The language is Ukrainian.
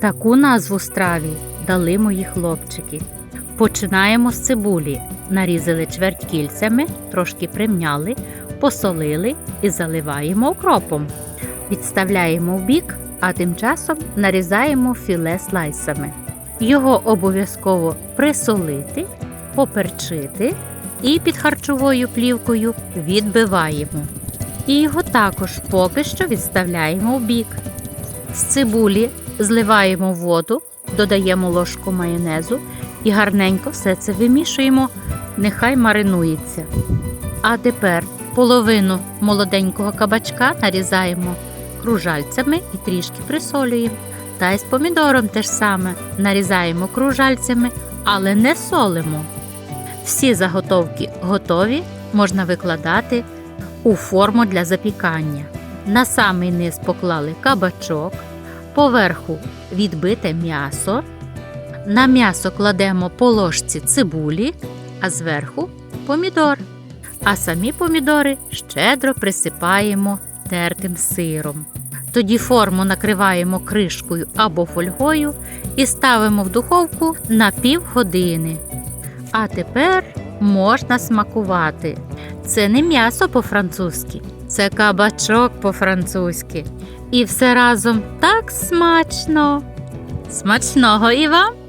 Таку назву страві дали мої хлопчики. Починаємо з цибулі. Нарізали чверть кільцями, трошки примняли, посолили і заливаємо окропом. Відставляємо в бік, а тим часом нарізаємо філе слайсами. Його обов'язково присолити, поперчити і під харчовою плівкою відбиваємо. І його також поки що відставляємо в бік. З цибулі зливаємо воду, додаємо ложку майонезу і гарненько все це вимішуємо, нехай маринується. А тепер половину молоденького кабачка нарізаємо кружальцями і трішки присолюємо. Та й з помідором те ж саме нарізаємо кружальцями, але не солимо. Всі заготовки готові, можна викладати у форму для запікання. На самий низ поклали кабачок, поверху відбите м'ясо. На м'ясо кладемо по ложці цибулі, а зверху помідор. А самі помідори щедро присипаємо тертим сиром. Тоді форму накриваємо кришкою або фольгою і ставимо в духовку на півгодини. А тепер можна смакувати. Це не м'ясо по-французьки, це кабачок по-французьки. І все разом так смачно. Смачного і вам!